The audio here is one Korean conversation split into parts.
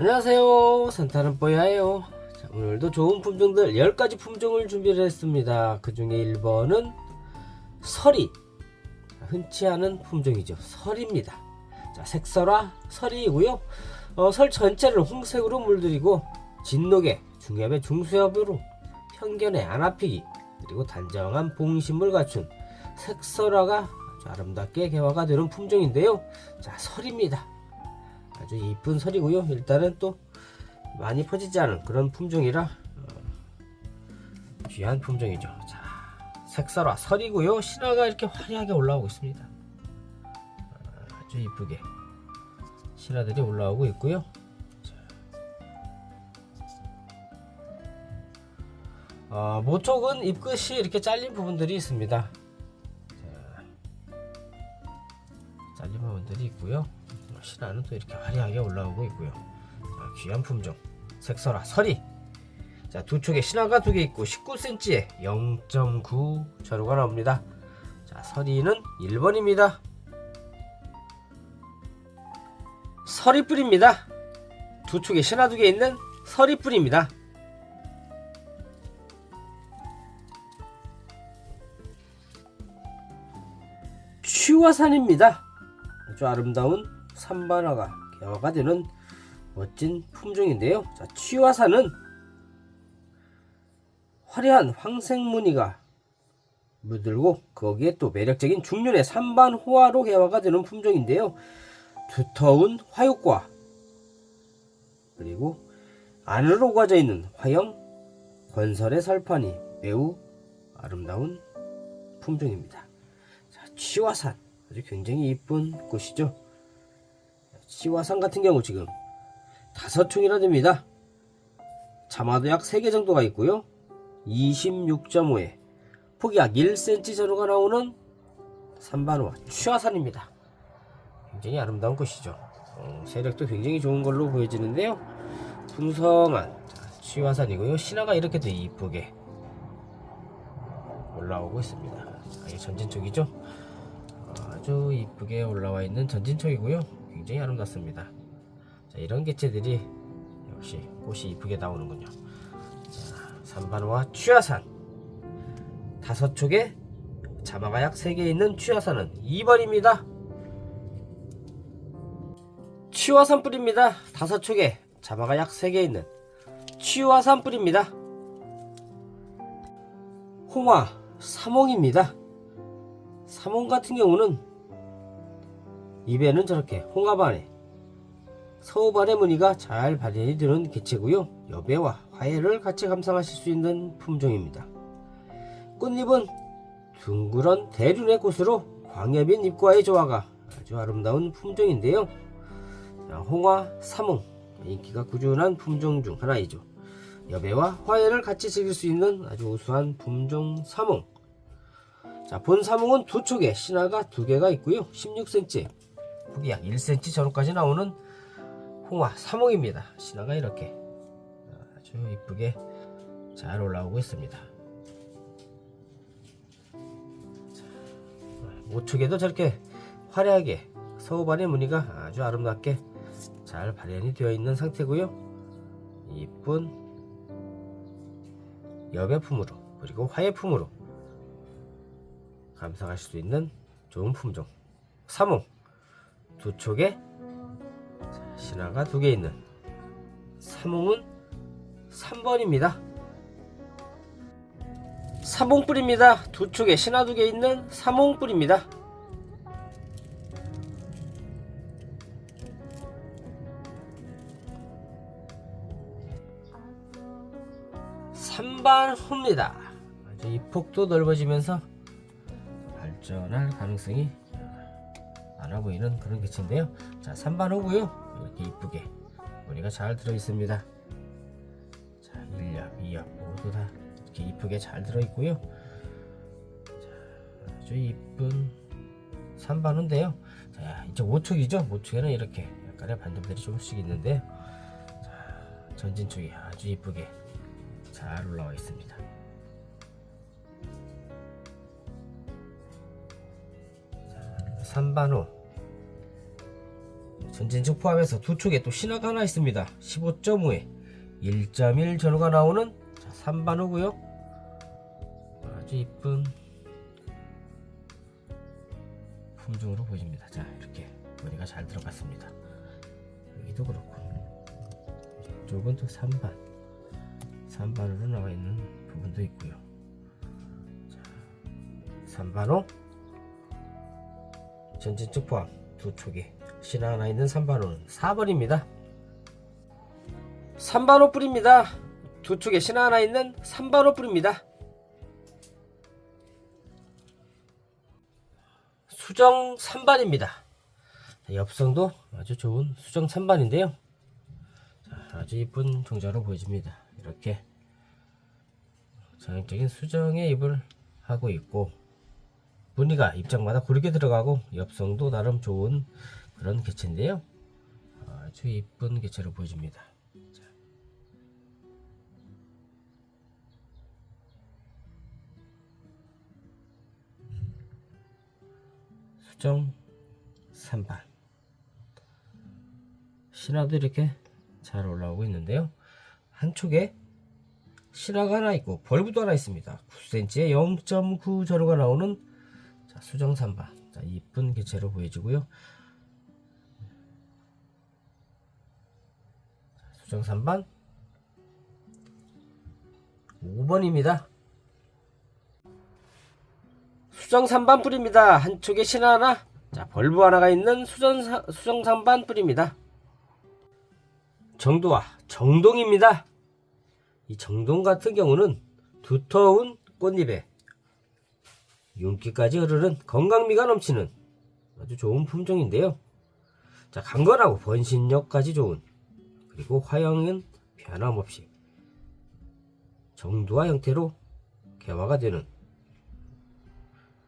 안녕하세요. 산타는 뽀야예요. 자, 오늘도 좋은 품종들 10가지 품종을 준비를 했습니다. 그 중에 1번은 설이 흔치 않은 품종이죠. 설입니다. 자, 색설화 설이고요. 어, 설 전체를 홍색으로 물들이고 진녹에 중엽에 중수엽으로 편견에 안 아피기 그리고 단정한 봉심을 갖춘 색설화가 아주 아름답게 개화가 되는 품종인데요. 자 설입니다 아주 이쁜 설이고요. 일단은 또 많이 퍼지지 않은 그런 품종이라 어, 귀한 품종이죠. 자, 색설화 설이고요. 신화가 이렇게 화려하게 올라오고 있습니다. 아주 이쁘게 신화들이 올라오고 있고요. 자. 어, 모촉은 잎끝이 이렇게 잘린 부분들이 있습니다. 자, 잘린 부분들이 있고요. 신화는 또 이렇게 화려하게 올라오고 있고요. 자, 귀한 품종 색설화 설이 자, 두 촉에 신화가 두 개 있고 19cm에 0.9 자루가 나옵니다. 자, 설이는 1번입니다. 설이 뿌립니다. 두 촉에 신화 두 개 있는 설이 뿌립니다. 취화산입니다. 아주 아름다운 산반화가 개화가 되는 멋진 품종인데요. 자, 취화산은 화려한 황색 무늬가 물들고 거기에 또 매력적인 중년의 산반 호화로 개화가 되는 품종인데요. 두터운 화육과 그리고 안으로 가져 있는 화형 건설의 설판이 매우 아름다운 품종입니다. 자, 취화산 아주 굉장히 이쁜 꽃이죠. 시화산 같은 경우 지금 다섯 총이나 됩니다. 자마도 약 3개 정도가 있고요. 26.5에 폭이 약 1cm 정도가 나오는 산반호와 취화산입니다. 굉장히 아름다운 꽃이죠. 어, 세력도 굉장히 좋은 걸로 보여지는데요. 풍성한 자, 취화산이고요. 신화가 이렇게도 이쁘게 올라오고 있습니다. 자, 이게 전진촉이죠. 아주 이쁘게 올라와 있는 전진촉이고요. 굉장히 아름답습니다. 자, 이런 개체들이 역시 꽃이 이쁘게 나오는군요. 자, 산반호와 취화산 다섯 촉에 자마가 약 3개 있는 취화산은 2번입니다. 취화산 뿌리입니다. 다섯 촉에 자마가 약 3개 있는 취화산 뿌리입니다. 홍화 삼홍입니다. 삼홍 같은 경우는 입에는 저렇게 홍합 안에 서우반의 무늬가 잘 발현이 되는 개체고요. 여배와 화해를 같이 감상하실 수 있는 품종입니다. 꽃잎은 둥그런 대륜의 꽃으로 광엽인 잎과의 조화가 아주 아름다운 품종인데요. 자, 홍화, 삼홍 인기가 꾸준한 품종 중 하나이죠. 여배와 화해를 같이 즐길 수 있는 아주 우수한 품종 삼홍. 자, 본 삼홍은 두 촉에 신화가 두 개가 있고요. 16cm, 폭이 약 1cm 전후까지 나오는 홍화 삼홍입니다. 신화가 이렇게 아주 이쁘게 잘 올라오고 있습니다. 자, 모촉에도 저렇게 화려하게 서우반의 무늬가 아주 아름답게 잘 발현이 되어 있는 상태고요. 이쁜 여배품으로 그리고 화예품으로 감상하실 수 있는 좋은 품종 삼홍 두 촉에 신화가 두 개 있는 삼홍은 3번입니다. 삼홍뿔입니다. 두 촉에 신화 두 개 있는 삼홍뿔입니다. 삼반호입니다. 이 폭도 넓어지면서 발전할 가능성이 많아 보이는 그런 개체인데요. 자, 3반 호고요. 이렇게 이쁘게 무늬가 잘 들어 있습니다. 자, 1엽, 2엽 모두 다 이렇게 이쁘게 잘 들어 있고요. 자, 아주 이쁜 3반 호인데요. 자, 이제 모축이죠. 모축에는 이렇게 약간의 반점들이 조금씩 있는데 자, 전진축이 아주 이쁘게 잘 올라와 있습니다. 자, 3반호 전진축 포함해서 두 촉에 또 신화가 하나 있습니다. 15.5에 1.1 전후가 나오는 자, 3반 호고요. 아주 이쁜 품종으로 보입니다. 자 이렇게 머리가 잘 들어갔습니다. 여기도 그렇고 이쪽은 또 3반 3반으로 나와 있는 부분도 있고요. 자, 3반 호 전진축 포함 두 촉에 신화 하나 있는 3반호는 4번입니다. 3반호 뿌립니다. 두 촉에 신화 하나 있는 3반호 뿌립니다. 수정 3반입니다. 엽성도 아주 좋은 수정 3반인데요. 아주 이쁜 종자로 보여집니다. 이렇게 전형적인 수정의 잎을 하고 있고 무늬가 입장마다 고르게 들어가고 엽성도 나름 좋은 그런 개체인데요. 아주 이쁜 개체로 보여집니다. 자. 수정 3반 신화도 이렇게 잘 올라오고 있는데요. 한쪽에 신화가 하나 있고 벌브도 하나 있습니다. 9cm에 0.9 자루가 나오는 자, 수정 3반 자, 이쁜 개체로 보여지고요. 수정 3반 5번입니다. 수정 3반 뿌립니다. 한쪽에 신화 하나, 자, 벌브 하나가 있는 수정, 사- 수정 3반 뿌립니다. 정도와 정동입니다. 이 정동 같은 경우는 두터운 꽃잎에 윤기까지 흐르는 건강미가 넘치는 아주 좋은 품종인데요. 자, 강건하고 번신력까지 좋은 그리고 화형은 변함없이 정두화 형태로 개화가 되는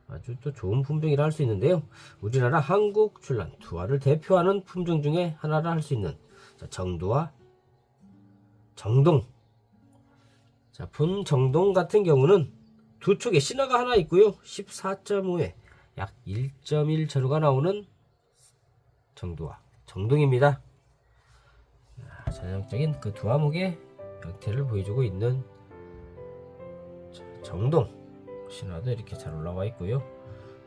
아주 또 좋은 품종이라 할 수 있는데요. 우리나라 한국 출란 두화를 대표하는 품종 중에 하나라 할 수 있는 자, 정두화, 정동. 자, 분 정동 같은 경우는 두 촉에 신화가 하나 있고요. 14.5에 약 1.1 전후가 나오는 정두화, 정동입니다. 자, 전형적인 그 두 화목의 형태를 보여주고 있는 자, 정동. 신화도 이렇게 잘 올라와 있고요.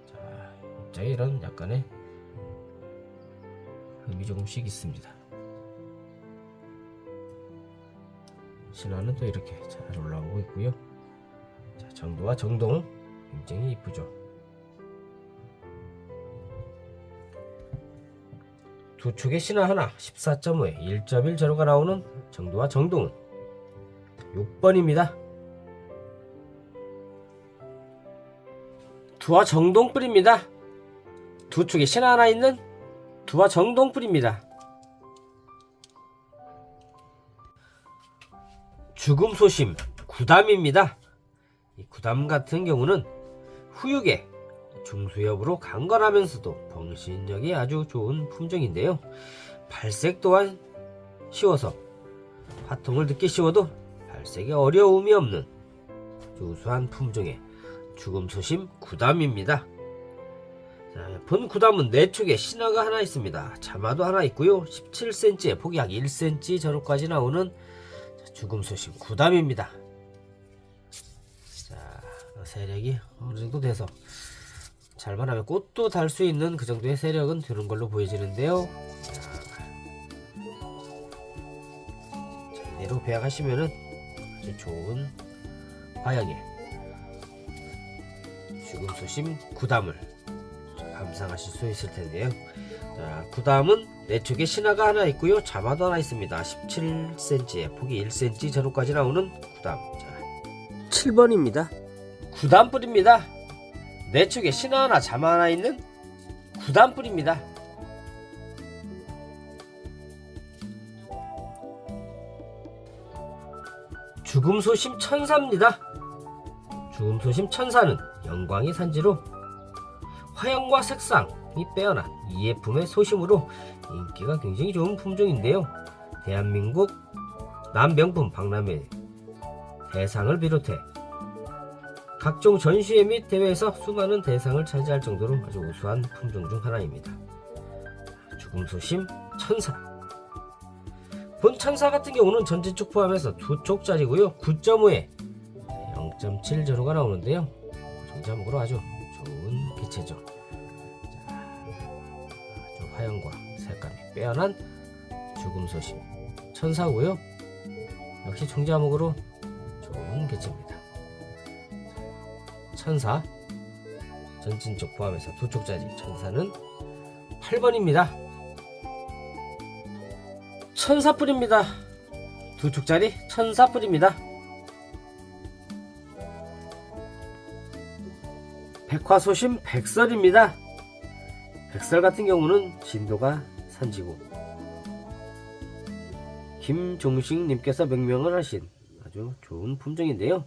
자, 입장에 이런 약간의 흠이 조금씩 있습니다. 신화는 또 이렇게 잘 올라오고 있고요. 자, 정도와 정동 굉장히 이쁘죠. 두 축의 신화 하나 14.5에 1.1 자루가 나오는 정도와 정동은 6번입니다. 두화 정동뿔입니다. 두 축에 신화 하나 있는 두화 정동뿔입니다. 죽음 소심 구담입니다. 이 구담 같은 경우는 후육에 중수엽으로 강건하면서도 병신력이 아주 좋은 품종인데요. 발색 또한 쉬워서 화통을 늦게 씌워도 발색에 어려움이 없는 우수한 품종의 죽음 소심 구담입니다. 자, 본 구담은 네 축에 신화가 하나 있습니다. 자마도 하나 있고요. 17cm에 폭이 약 1cm 전후까지 나오는 죽음 소심 구담입니다. 자, 세력이 어느 정도 돼서 잘만 하면 꽃도 달 수 있는 그 정도의 세력은 되는 걸로 보여지는데요. 자, 자, 이대로 배양하시면은 아주 좋은 화양의 죽음 소심 구담을 감상하실 수 있을 텐데요. 자, 구담은 내 쪽에 신화가 하나 있고요. 자마도 하나 있습니다. 17cm에 폭이 1cm 전후까지 나오는 구담. 자, 7번입니다. 구담뿔입니다. 내 쪽에 신화 하나, 자마 하나 있는 구담뿔입니다. 죽음 소심 천사입니다. 죽음 소심 천사는 영광의 산지로 화형과 색상이 빼어난 이예품의 소심으로 인기가 굉장히 좋은 품종인데요. 대한민국 남명품 박람회 대상을 비롯해 각종 전시회 및 대회에서 수많은 대상을 차지할 정도로 아주 우수한 품종 중 하나입니다. 죽음 소심 천사. 본 천사 같은 경우는 쪽 포함해서 두 쪽짜리고요. 9.5에 0.7 전후가 나오는데요. 정자목으로 아주 좋은 기체죠. 자, 아주 화형과 색감이 빼어난 죽음 소심 천사고요. 역시 종자목으로 좋은 개체입니다. 천사 전진 쪽 포함해서 두 쪽짜리 천사는 8번입니다. 천사뿔입니다. 두 쪽짜리 천사뿔입니다. 백화소심 백설입니다. 백설 같은 경우는 진도가 산지고 김종식님께서 명명을 하신 아주 좋은 품종인데요.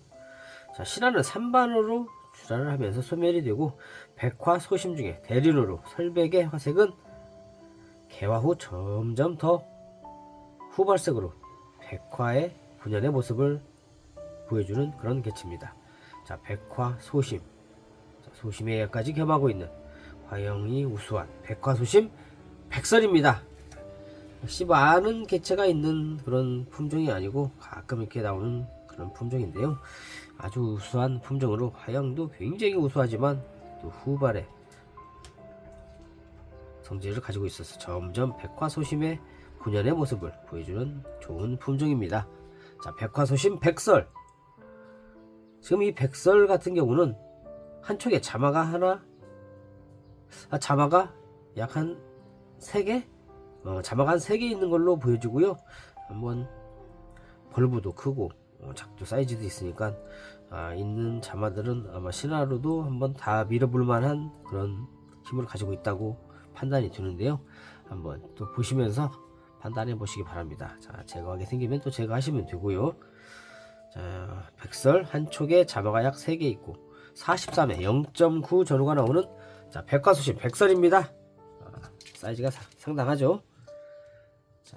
자, 신화는 3반으로 출하를 하면서 소멸이 되고 백화 소심 중에 대륜으로 설백의 화색은 개화 후 점점 더 후발색으로 백화의 분연의 모습을 보여주는 그런 개체입니다. 자, 백화 소심. 자, 소심의 약까지 겸하고 있는 화형이 우수한 백화 소심 백설입니다. 역시 많은 개체가 있는 그런 품종이 아니고 가끔 이렇게 나오는 그런 품종인데요. 아주 우수한 품종으로 화형도 굉장히 우수하지만 또 후발에 성질을 가지고 있어서 점점 백화소심의 분연의 모습을 보여주는 좋은 품종입니다. 자, 백화소심 백설. 지금 이 백설 같은 경우는 한쪽에 자마가 하나, 아, 자마가 약한 세개 어, 자마가 한세개 있는 걸로 보여주고요. 한번 벌브도 크고 어, 작두 사이즈도 있으니까 아, 있는 자마들은 아마 신화로도 한번 다 밀어볼 만한 그런 힘을 가지고 있다고 판단이 드는데요. 한번 또 보시면서 판단해 보시기 바랍니다. 자, 제거하게 생기면 또 제거하시면 되고요. 자, 백설 한 촉에 자마가 약 3개 있고 43에 0.9 전후가 나오는 자, 백화수심 백설입니다. 아, 사이즈가 사- 상당하죠. 자,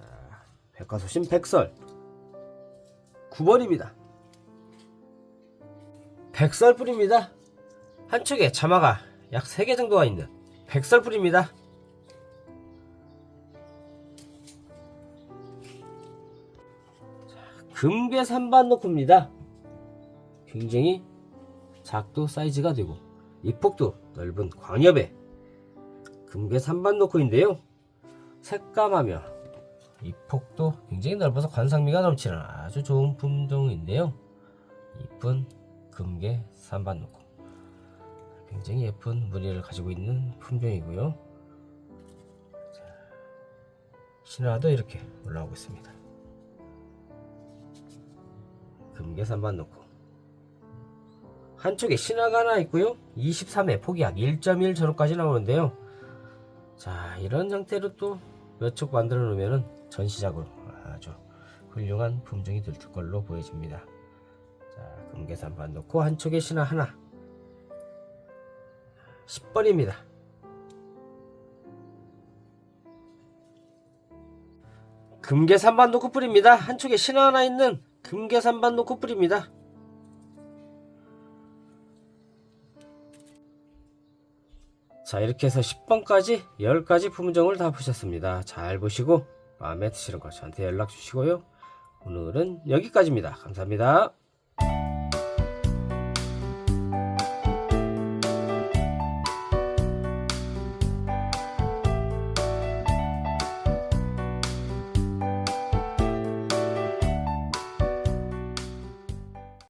백화수심 백설 9번입니다. 백설뿔입니다. 한 촉에 자마가 약 3개 정도가 있는 백설뿔입니다. 금괴 산반 노크입니다. 굉장히 작도 사이즈가 되고 입폭도 넓은 광엽의 금괴 산반 노크인데요. 색감하며 입폭도 굉장히 넓어서 관상미가 넘치는 아주 좋은 품종인데요. 이쁜 금괴 산반 노크 굉장히 예쁜 무늬를 가지고 있는 품종이고요. 자, 신화도 이렇게 올라오고 있습니다. 금계산만 넣고 한쪽에 신화가 하나 있고요 23회 폭약 1.1 전후까지 나오는데요 자 이런 형태로 또 몇촉 만들어 놓으면 전시작으로 아주 훌륭한 품종이 될 걸로 보여집니다. 자 금계산만 넣고 한쪽에 신화 하나. 10번입니다. 금계산반 놓고 뿌립니다. 한쪽에 신화 하나 있는 금계산반 놓고 뿌립니다. 자 이렇게 해서 10번까지 10가지 품종을 다 보셨습니다. 잘 보시고 마음에 드시는 거 저한테 연락 주시고요. 오늘은 여기까지입니다. 감사합니다.